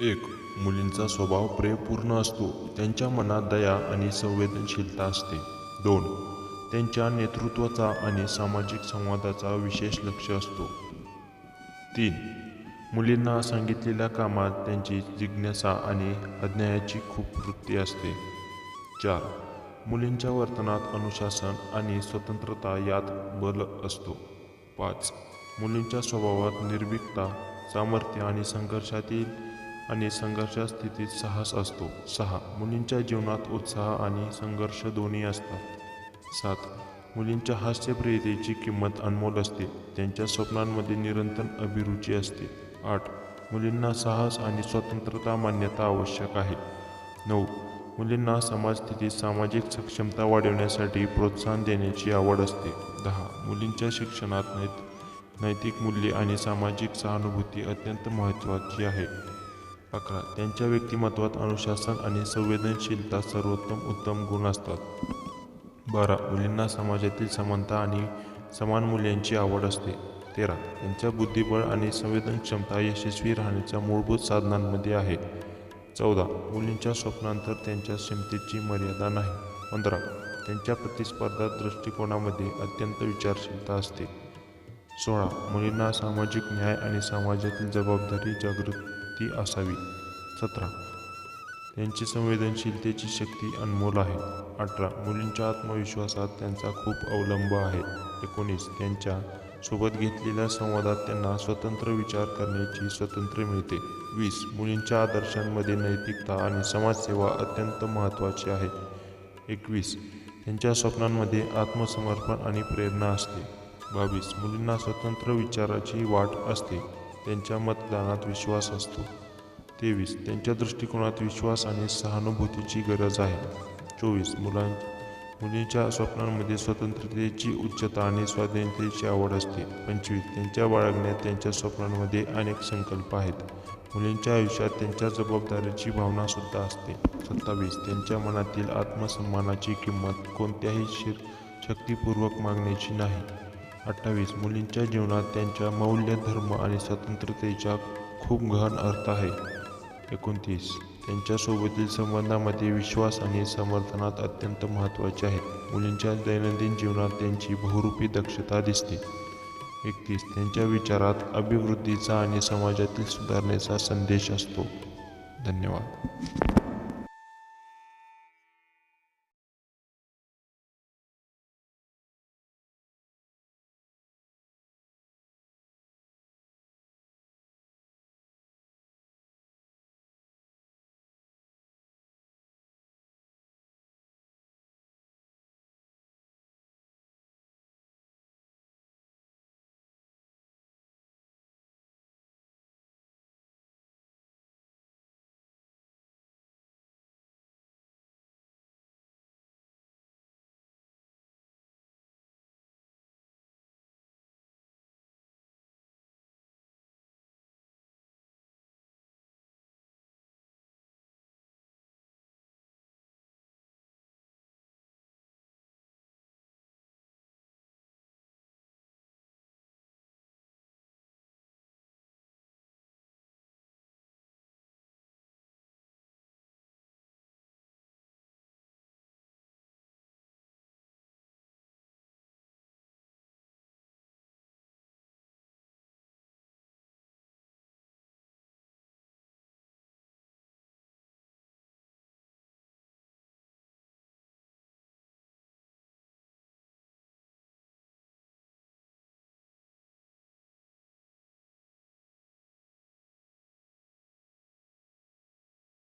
एक मुलींचा स्वभाव प्रेमपूर्ण असतो त्यांच्या मनात दया आणि संवेदनशीलता असते. दोन त्यांच्या नेतृत्वाचा आणि सामाजिक संवादाचा विशेष लक्ष असतो. तीन मुलींना सांगितलेल्या कामात त्यांची जिज्ञासा आणि अज्ञायाची खूप वृत्ती असते. चार मुलींच्या वर्तनात अनुशासन आणि स्वतंत्रता यात बल असतो. पाच मुलींच्या स्वभावात निर्भीकता सामर्थ्य आणि संघर्षातील आणि संघर्ष स्थितीत साहस असतो. सहा. मुलींच्या जीवनात उत्साह आणि संघर्ष दोन्ही असतात. सात. मुलींच्या हास्यप्रियतेची किंमत अनमोल असते. त्यांच्या स्वप्नांमध्ये निरंतर अभिरुची असते. आठ. मुलींना साहस आणि स्वतंत्रता मान्यता आवश्यक आहे. नऊ. मुलींना समाजस्थितीत सामाजिक सक्षमता वाढवण्यासाठी प्रोत्साहन देण्याची आवड असते. दहा. मुलींच्या शिक्षणात नैत नैतिक मूल्ये आणि सामाजिक सहानुभूती अत्यंत महत्त्वाची आहे. अकरा. त्यांच्या व्यक्तिमत्वात अनुशासन आणि संवेदनशीलता सर्वोत्तम उत्तम गुण असतात. बारा. मुलींना समाजातील समानता आणि समान मूल्यांची आवड असते. तेरा. त्यांच्या बुद्धिबळ आणि संवेदन क्षमता यशस्वी राहण्याच्या मूलभूत साधनांमध्ये आहे. चौदा. मुलींच्या स्वप्नांतर त्यांच्या क्षमतेची मर्यादा नाही. पंधरा. त्यांच्या प्रतिस्पर्धा दृष्टिकोनामध्ये अत्यंत विचारशीलता असते. सोळा. मुलींना सामाजिक न्याय आणि समाजातील जबाबदारी जागृत ती असावी. सतरा. त्यांची संवेदनशीलतेची शक्ती अनमोल आहे. अठरा. मुलींच्या आत्मविश्वासात त्यांचा खूप अवलंब आहे. एकोणीस. त्यांच्यासोबत घेतलेल्या संवादात त्यांना स्वतंत्र विचार करण्याची स्वतंत्र मिळते. वीस. मुलींच्या आदर्शांमध्ये नैतिकता आणि समाजसेवा अत्यंत महत्त्वाची आहे. एकवीस. त्यांच्या स्वप्नांमध्ये आत्मसमर्पण आणि प्रेरणा असते. बावीस. मुलींना स्वतंत्र विचाराची वाट असते. त्यांच्या मतदानात विश्वास असतो. तेवीस त्यांच्या दृष्टिकोनात विश्वास आणि सहानुभूतीची गरज आहे. चोवीस मुलां मुलींच्या स्वप्नांमध्ये स्वतंत्रतेची उच्चता आणि स्वाधीनतेची आवड असते. पंचवीस त्यांच्या बाळगण्यात त्यांच्या स्वप्नांमध्ये अनेक संकल्प आहेत. मुलींच्या आयुष्यात त्यांच्या जबाबदारीची भावनासुद्धा असते. सत्तावीस त्यांच्या मनातील आत्मसन्मानाची किंमत कोणत्याही शिर शक्तीपूर्वक मागण्याची नाही. अठ्ठावीस. मुलींच्या जीवनात त्यांच्या मौल्य धर्म आणि स्वतंत्रतेचा खूप गहन अर्थ आहे. एकोणतीस. त्यांच्यासोबतील संबंधामध्ये विश्वास आणि समर्थनात अत्यंत महत्त्वाचे आहे. मुलींच्या दैनंदिन जीवनात त्यांची बहुरूपी दक्षता दिसते. एकतीस. त्यांच्या विचारात अभिवृद्धीचा आणि समाजातील सुधारणेचा संदेश असतो. धन्यवाद.